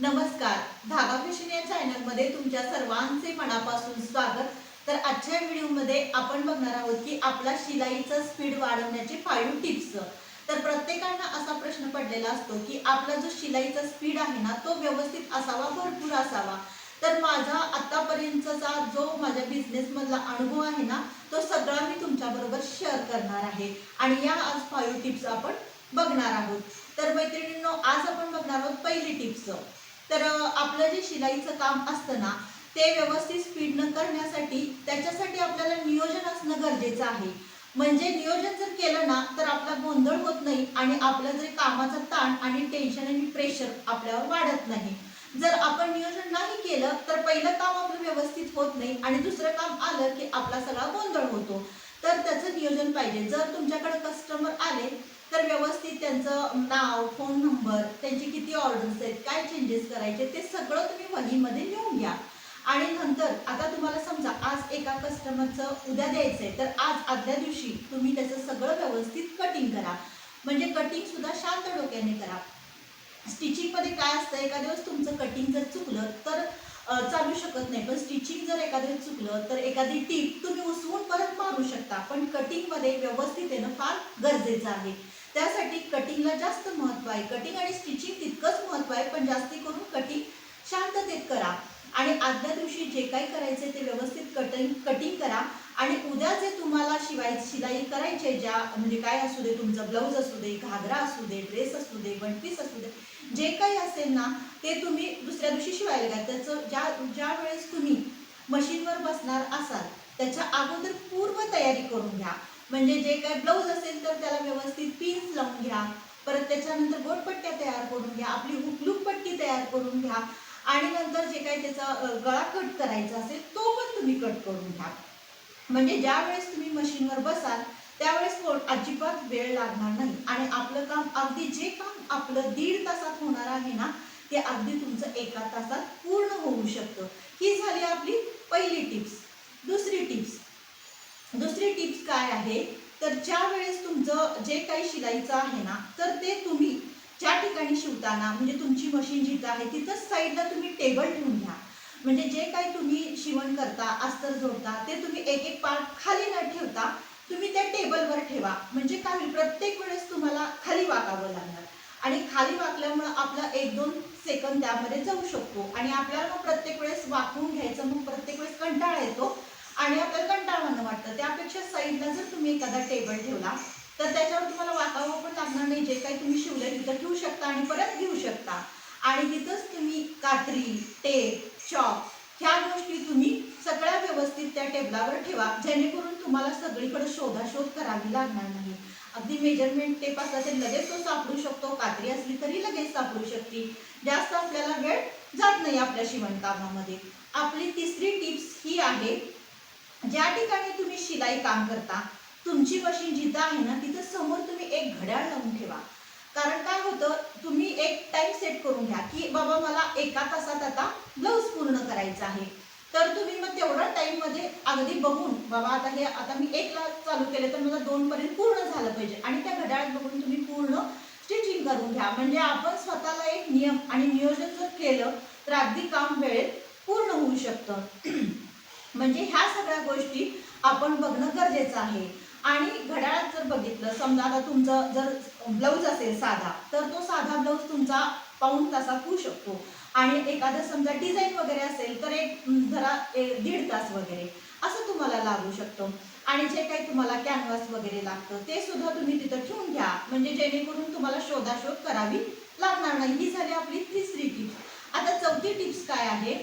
नमस्कार. धागा फॅशन या चॅनलमध्ये तुमच्या सर्वांचे मनापासून स्वागत. तर आजच्या व्हिडिओमध्ये आपण बघणार आहोत की आपला शिलाईचा स्पीड वाढवण्याचे फायू टिप्स तर प्रत्येकांना असा प्रश्न पडलेला असतो की आपला जो शिलाईचा स्पीड आहे ना तो व्यवस्थित असावा भरपूर असावा. तर माझा आतापर्यंतचा जो माझ्या बिझनेसमधला अनुभव आहे ना तो सगळा मी तुमच्या बरोबर शेअर करणार आहे. आणि या आज फाईव्ह टिप्स आपण बघणार आहोत. तर मैत्रिणींनो आज आपण बघणार आहोत पहिली टिप्स तर आपलं जे शिलाईचं काम असतं ना ते व्यवस्थित स्पीडनं करण्यासाठी त्याच्यासाठी आपल्याला नियोजन असणं गरजेचं आहे. म्हणजे नियोजन जर केलं ना तर आपला गोंधळ होत नाही आणि आपलं जे कामाचा ताण आणि टेन्शन आणि प्रेशर आपल्यावर वाढत नाही. जर आपण नियोजन नाही केलं तर पहिलं काम आपलं व्यवस्थित होत नाही आणि दुसरं काम आलं की आपला सगळा गोंधळ होतो. तर त्याचं नियोजन पाहिजे. जर तुमच्याकडे कस्टमर आले तर व्यवस्थित त्यांचं नाव फोन नंबर त्यांचे किती ऑर्डर्स आहेत काय चेंजेस करायचे ते सगळं तुम्ही वहीमध्ये लिहून घ्या. आणि नंतर आता तुम्हाला समजा आज एका कस्टमरचं उद्या द्यायचं आहे तर आज आदल्या दिवशी तुम्ही त्याचं सगळं व्यवस्थित कटिंग करा. म्हणजे कटिंग सुद्धा शांत डोक्याने करा. स्टिचिंगमध्ये काय असतं एखाद्या वेळेस तुमचं कटिंग जर चुकलं तर चालू शकत नाही. पण स्टिचिंग जर एखादं चुकलं तर एखादी टीप तुम्ही उसवून परत मारू शकता. पण कटिंगमध्ये व्यवस्थित येणं फार गरजेचं आहे. त्यासाठी कटिंगला जास्त महत्त्व आहे. कटिंग आणि स्टिचिंग तितकंच महत्त्व आहे पण जास्ती करून कटिंग शांततेत करा. आणि आदल्या दिवशी जे काही करायचे ते व्यवस्थित कटिंग कटिंग करा. आणि उद्या जे तुम्हाला शिवाय शिलाई करायचे ज्या म्हणजे काय असू दे तुमचं ब्लाऊज असू दे घागरा असू दे ड्रेस असू दे वनपीस असू दे जे काही असेल ना ते तुम्ही दुसऱ्या दिवशी शिवायला घ्या. त्याचं ज्या ज्या वेळेस तुम्ही मशीनवर बसणार असाल त्याच्या अगोदर पूर्व तयारी करून घ्या. म्हणजे जे काय ब्लाऊज असेल तर त्याला व्यवस्थित पिन्स लावून घ्या. परत त्याच्यानंतर गोटपट्ट्या तयार करून घ्या. आपली हुकलूक पट्टी तयार करून घ्या. आणि नंतर जे काही त्याचा गळा कट करायचा असेल तो पण तुम्ही कट करून घ्या. म्हणजे ज्या वेळेस तुम्ही मशीनवर बसाल त्यावेळेस कोण अजिबात वेळ लागणार नाही. आणि आपलं काम अगदी जे काम आपलं दीड तासात होणार आहे ना ते अगदी तुमचं एका तासात पूर्ण होऊ शकतं. ही झाली आपली पहिली टिप्स दुसरी टिप्स दुसरी टिप्स काय आहे? तर ज्या वेळेस तुमचं जे काही शिलाईचं आहे ना तर ते तुम्ही ज्या ठिकाणी शिवताना म्हणजे तुमची मशीन जिथं आहे तिथंच साईडला तुम्ही टेबल ठेवून घ्या. म्हणजे जे काही तुम्ही शिवण करता अस्तर जोडता ते तुम्ही एक एक पार्ट खाली न ठेवता तुम्ही त्या टेबलवर ठेवा. म्हणजे काय होईल? प्रत्येक वेळेस तुम्हाला खाली वाकावं लागणार. आणि खाली वाकल्यामुळं आपला एक दोन सेकंद त्यामध्ये जाऊ शकतो. आणि आपल्याला मग प्रत्येक वेळेस वाकवून घ्यायचं मग प्रत्येक वेळेस कंटाळा येतो. आणि आपल्याला साईडला जर तुम्ही एखादा टेबल ठेवला तर त्याच्यावर तुम्हाला वाकावं पण लागणार नाही. जे काही तुम्ही शिवलं तिथं ठेवू शकता आणि परत घेऊ शकता. आणि तिथंच तुम्ही कात्री टेप चॉक ह्या गोष्टी तुम्ही सगळ्या व्यवस्थित त्या टेबलावर ठेवा. जेणेकरून तुम्हाला सगळीकडे शोधाशोध करावी लागणार नाही. अगदी मेजरमेंट टेप असला तरी लगेच तो सापडू शकतो. कात्री असली तरी लगेच सापडू शकते. जास्त आपल्याला वेळ जात नाही आपल्या शिवणकामामध्ये. आपली तिसरी टिप्स ही आहे ज्या ठिकाणी तुम्ही शिलाई काम करता तुमची मशीन जिथं आहे ना तिथं समोर तुम्ही एक घड्याळ लावून ठेवा. कारण काय होतं तुम्ही एक टाइम सेट करून घ्या की बाबा मला एका तासात आता ब्लाऊज पूर्ण करायचा आहे. तर तुम्ही मग तेवढ्या टाईममध्ये अगदी बघून बाबा आता हे आता मी एकला चालू केले तर मला दोनपर्यंत पूर्ण झालं पाहिजे. आणि त्या घड्याळात बघून तुम्ही पूर्ण स्टिचिंग करून घ्या. म्हणजे आपण स्वतःला एक नियम आणि नियोजन जर केलं तर अगदी काम वेळेत पूर्ण होऊ शकतं. म्हणजे ह्या सगळ्या गोष्टी आपण बघणं गरजेचं आहे. आणि घड्याळात जर बघितलं समजा आता तुमचं जर ब्लाऊज असेल साधा तर तो साधा ब्लाऊज तुमचा पाऊण तासात होऊ शकतो. आणि एखादं समजा डिझाईन वगैरे असेल तर एक जरा एक दीड तास वगैरे असं तुम्हाला लागू शकतं. आणि जे काही तुम्हाला कॅनव्हास वगैरे लागतं ते सुद्धा तुम्ही तिथं ठेवून घ्या. म्हणजे जेणेकरून तुम्हाला शोधाशोध करावी लागणार नाही. ही झाली आपली तिसरी टिप्स. आता चौथी टिप्स काय आहे?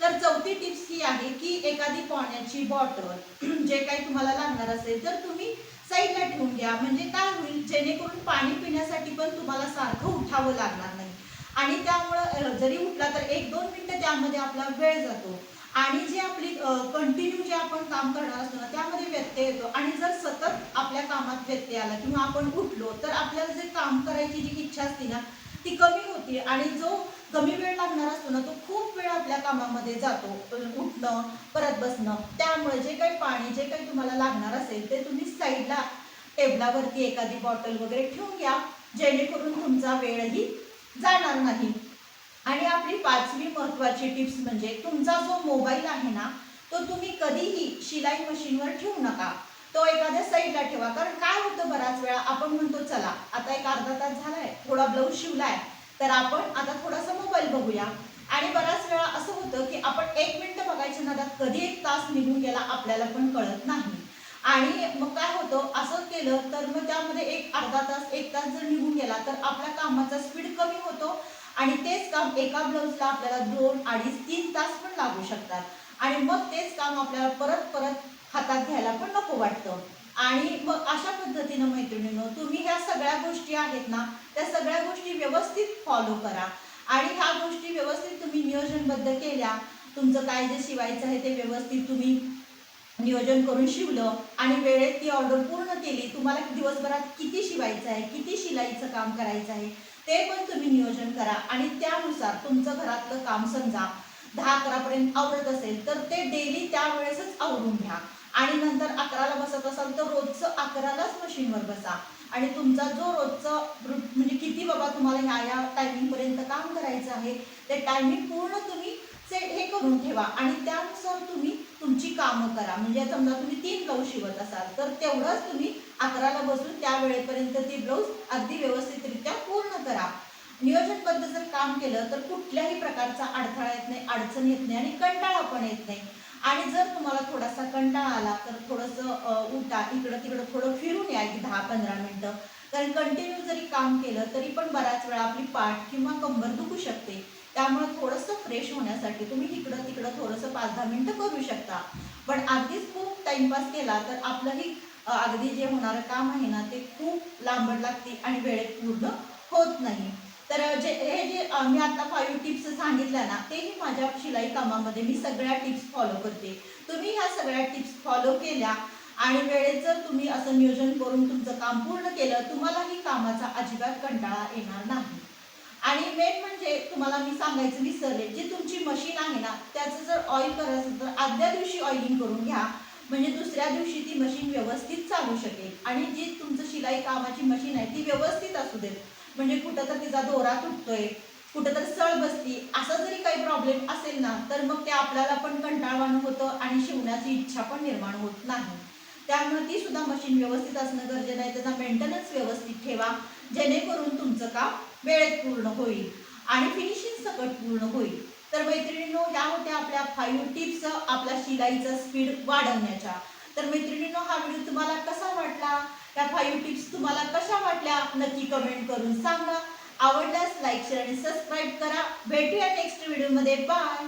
तर चौथी टिप्स ही आहे की एखादी पाण्याची बॉटल जे काही तुम्हाला लागणार असेल तर तुम्ही साईडला ठेवून घ्या. म्हणजे काय होईल जेणेकरून पाणी पिण्यासाठी पण तुम्हाला सारखं उठावं लागणार नाही. आणि त्यामुळं जरी उठला तर एक दोन मिनटं त्यामध्ये आपला वेळ जातो. आणि जी आपली कंटिन्यू जे आपण काम करणार असतो ना त्यामध्ये व्यत्यय येतो. आणि जर सतत आपल्या कामात व्यत्यय आला किंवा आपण उठलो तर आपल्याला जे काम करायची जी इच्छा असते ना ती कमी होती. आणि जो कमी वेळ लागणार असतो ना तो खूप कामामध्ये जातो उठणं परत बसणं. त्यामुळे जे काही पाणी जे काही तुम्हाला लागणार असेल ते तुम्ही साईडला टेबलावरती एखादी बॉटल वगैरे ठेवून घ्या. जेणेकरून तुमचा वेळही जाणार नाही. आणि आपली पाचवी महत्वाची टिप्स म्हणजे तुमचा जो मोबाईल आहे ना तो तुम्ही कधीही शिलाई मशीनवर ठेवू नका. तो एखाद्या साईडला ठेवा. कारण काय होतं बराच वेळा आपण म्हणतो चला आता एक अर्धा तास झालाय थोडा ब्लाऊज शिवलाय तर आपण आता थोडासा मोबाईल बघूया. आणि बऱ्याच वेळा होतं की आपण एक मिनिट बघायच्या नादात कधी एक तास निघून गेला आपल्याला पण कळत नाही. आणि मग काय होतं असं केलं तर मग त्यामध्ये एक अर्धा तास एक तास जर निघून गेला तर आपल्या कामाचा स्पीड कमी होतो. आणि तेच काम एका ब्लाऊजला आपल्याला दोन अडीच तीन तास पण लागू शकतात. आणि मग तेच काम आपल्याला परत परत हातात घ्यायला पण नको वाटतं. आणि मग अशा पद्धतीनं मैत्रिणीनं तुम्ही ह्या सगळ्या गोष्टी आहेत ना त्या सगळ्या गोष्टी व्यवस्थित फॉलो करा. आणि ह्या गोष्टी व्यवस्थित तुम्ही नियोजनबद्ध केल्या. तुमचं काय जे शिवायचं आहे ते व्यवस्थित तुम्ही नियोजन करून शिवलं आणि वेळेत ती ऑर्डर पूर्ण केली. तुम्हाला दिवसभरात किती शिवायचं आहे किती शिलाईचं काम करायचं आहे ते पण तुम्ही नियोजन करा. आणि त्यानुसार तुमचं घरातलं काम समजा दहा अकरापर्यंत आवडत असेल तर ते डेली त्यावेळेसच आवरून घ्या. आणि नंतर अकराला बसत असाल तर रोजचं अकरालाच मशीनवर बसा. आणि तुमचा जो रोजचा म्हणजे किती बाबा तुम्हाला ह्या या टायमिंगपर्यंत काम करायचं आहे ते टायमिंग पूर्ण तुम्ही सेट हे करून ठेवा. आणि त्यानुसार तुम्ही तुमची कामं करा. म्हणजे समजा तुम्ही तीन ब्लाऊज शिवत असाल तर तेवढंच तुम्ही अकराला बसून त्या वेळेपर्यंत ते ब्लाऊज अगदी व्यवस्थितरित्या पूर्ण करा. नियोजनबद्ध जर काम केलं तर कुठल्याही प्रकारचा अडथळा येत नाही अडचण येत नाही आणि कंटाळा पण येत नाही. आणि जर तुम्हाला थोडासा कंटाळा आला तर थोडंसं उठा इकडं तिकडं थोडं फिरून या एक दहा पंधरा मिनटं. कारण कंटिन्यू जरी काम केलं तरी पण बऱ्याच वेळा आपली पाठ किंवा कंबर दुखू शकते. त्यामुळे थोडंसं फ्रेश होण्यासाठी तुम्ही इकडं तिकडं थोडंसं पाच दहा मिनटं करू शकता. पण अगदीच खूप टाइमपास केला तर आपलंही अगदी जे होणारं काम आहे ना ते खूप लांबट लागते आणि वेळेत पूर्ण होत नाही. तर जे हे जे मी आता फाईव्ह टिप्स सांगितल्या ना तेही माझ्या शिलाई कामामध्ये मी सगळ्या टिप्स फॉलो करते. तुम्ही ह्या सगळ्या टिप्स फॉलो केल्या आणि वेळेत जर तुम्ही असं नियोजन करून तुमचं काम पूर्ण केलं तुम्हालाही कामाचा अजिबात कंटाळा येणार नाही. आणि मेन म्हणजे तुम्हाला मी सांगायचं विसरले जी तुमची मशीन आहे ना त्याचं जर ऑइल करत असेल तर आदल्या दिवशी ऑइलिंग करून घ्या. म्हणजे दुसऱ्या दिवशी ती मशीन व्यवस्थित चालू शकेल. आणि जी तुमचं शिलाई कामाची मशीन आहे ती व्यवस्थित असू देत. म्हणजे कुठं तर तिचा दोरा तुटतोय कुठं तर सळ बसती असा जरी काही प्रॉब्लेम असेल ना तर मग ते आपल्याला पण कंटाळवाणं होतं आणि शिवण्याची इच्छा पण निर्माण होत नाही. त्यामुळे ती सुद्धा मशीन व्यवस्थित असणं गरजेचं आहे. त्याचा मेंटेनन्स व्यवस्थित ठेवा जेणेकरून तुमचं काम वेळेत पूर्ण होईल आणि फिनिशिंग सकट पूर्ण होईल. तर मैत्रिणींनो या होत्या आपल्या फाईव्ह टिप्स आपल्या शिलाईचा स्पीड वाढवण्याच्या. तर मैत्रिणींनो हा व्हिडिओ तुम्हाला कसा वाटला? त्या फाईव्ह टिप्स तुम्हाला कशा वाटल्या नक्की कमेंट करून सांगा. आवडल्यास लाईक शेअर आणि सबस्क्राईब करा. भेटूया नेक्स्ट व्हिडिओमध्ये बाय